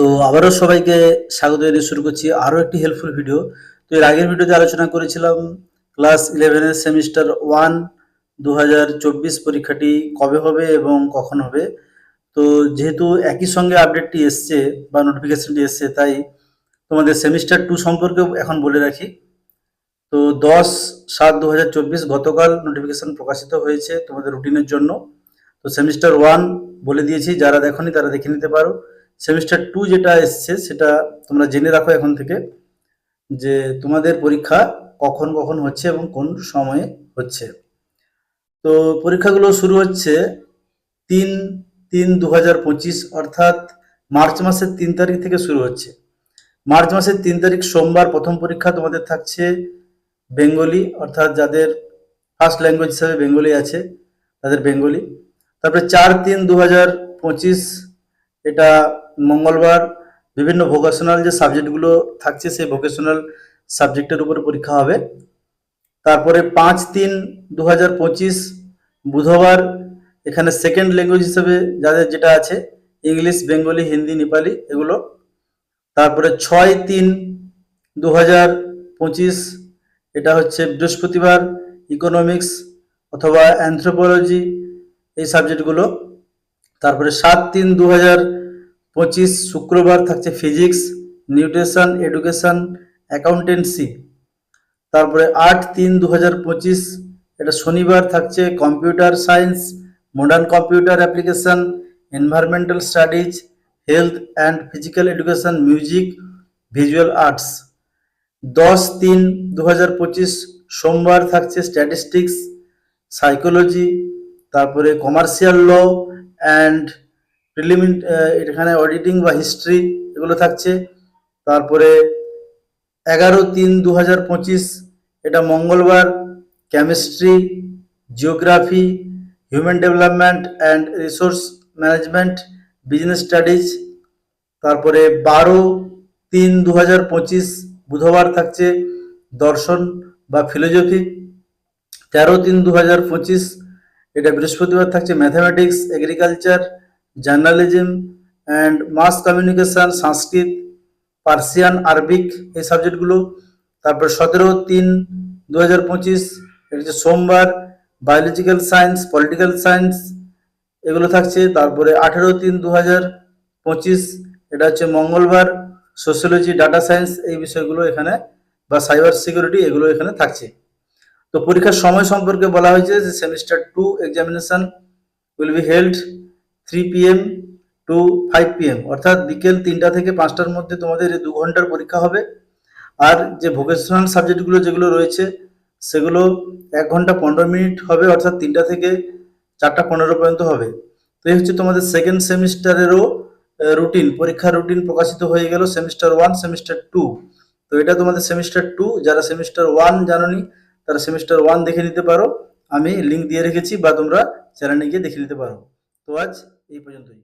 তো আবারও সবাইকে স্বাগত জানিয়ে শুরু করছি আরও একটি হেল্পফুল ভিডিও তো এর আগের ভিডিওতে আলোচনা করেছিলাম ক্লাস ইলেভেনের সেমিস্টার ওয়ান দু হাজার চব্বিশ পরীক্ষাটি কবে হবে এবং কখন হবে। তো যেহেতু একই সঙ্গে আপডেটটি এসছে বা নোটিফিকেশনটি এসছে, তাই তোমাদের সেমিস্টার টু সম্পর্কেও এখন বলে রাখি। তো দশ সাত দু গতকাল নোটিফিকেশন প্রকাশিত হয়েছে তোমাদের রুটিনের জন্য। তো সেমিস্টার ওয়ান বলে দিয়েছি, যারা দেখনি তারা দেখে নিতে পারো। সেমিস্টার টু যেটা এসছে, সেটা তোমরা জেনে রাখো এখন থেকে যে তোমাদের পরীক্ষা কখন কখন হচ্ছে এবং কোন সময়ে হচ্ছে। তো পরীক্ষাগুলো শুরু হচ্ছে তিন তিন দু অর্থাৎ মার্চ মাসের তিন তারিখ থেকে শুরু হচ্ছে। মার্চ মাসের তিন তারিখ সোমবার প্রথম পরীক্ষা তোমাদের থাকছে বেঙ্গলি, অর্থাৎ যাদের ফার্স্ট ল্যাঙ্গুয়েজ হিসাবে বেঙ্গলি আছে, তাদের বেঙ্গলি। তারপরে চার তিন দু এটা মঙ্গলবার বিভিন্ন ভোকেশনাল যে সাবজেক্টগুলো থাকছে, সেই ভোকেশনাল সাবজেক্টের উপরে পরীক্ষা হবে। তারপরে পাঁচ তিন দু বুধবার এখানে সেকেন্ড ল্যাঙ্গুয়েজ হিসেবে যাদের যেটা আছে, ইংলিশ, বেঙ্গলি, হিন্দি, নেপালি এগুলো। তারপরে ছয় তিন দু এটা হচ্ছে বৃহস্পতিবার ইকোনমিক্স অথবা অ্যান্থ্রোপোলজি এই সাবজেক্টগুলো তারপরে সাত তিন দু হাজার পঁচিশ, শুক্রবার থাকছে ফিজিক্স নিউট্রিশন এডুকেশন অ্যাকাউন্টেন্সি তারপরে আট তিন দু পঁচিশ, এটা শনিবার থাকছে computer science modern computer application environmental studies health and physical education music visual arts দশ তিন দু সোমবার থাকছে স্ট্যাটিস্টিক্স সাইকোলজি তারপরে কমার্শিয়াল ল অ্যান্ড প্রিলিমিন এখানে অডিটিং বা হিস্ট্রি এগুলো থাকছে। তারপরে এগারো তিন দু এটা মঙ্গলবার chemistry geography human development and resource management business studies তারপরে বারো তিন দু বুধবার থাকছে দর্শন বা ফিলোজফি তেরো তিন দু এটা বৃহস্পতিবার থাকছে mathematics agriculture journalism and mass communication Sanskrit Persian Arabic এই সাবজেক্টগুলো। তারপর সতেরো তিন দু হাজার পঁচিশ, এটা হচ্ছে সোমবার বায়োলজিক্যাল সায়েন্স পলিটিক্যাল সায়েন্স এগুলো থাকছে। তারপরে আঠেরো তিন দু হাজার পঁচিশ, এটা হচ্ছে মঙ্গলবার সোশ্যোলজি ডাটা সায়েন্স এই বিষয়গুলো এখানে বা সাইবার সিকিউরিটি এগুলো এখানে থাকছে। তো পরীক্ষার সময় সম্পর্কে বলা হয়েছে যে semester two examination will be held three PM to five PM অর্থাৎ বিকেল তিনটা থেকে পাঁচটার মধ্যে তোমাদের এই দু ঘণ্টার পরীক্ষা হবে। আর যে ভোকেশনাল সাবজেক্টগুলো যেগুলো রয়েছে, সেগুলো এক ঘণ্টা পনেরো মিনিট হবে, অর্থাৎ তিনটা থেকে চারটা পনেরো পর্যন্ত হবে। তো এই হচ্ছে তোমাদের সেকেন্ড সেমিস্টারেরও রুটিন পরীক্ষার রুটিন প্রকাশিত হয়ে গেল সেমিস্টার ওয়ান সেমিস্টার টু তো এটা তোমাদের সেমিস্টার টু যারা সেমিস্টার ওয়ান জানোনি, তারা সেমিস্টার ওয়ান দেখে নিতে পারো। আমি লিঙ্ক দিয়ে রেখেছি বা তোমরা চ্যানেলে গিয়ে দেখে নিতে পারো। তো আজ এই পর্যন্তই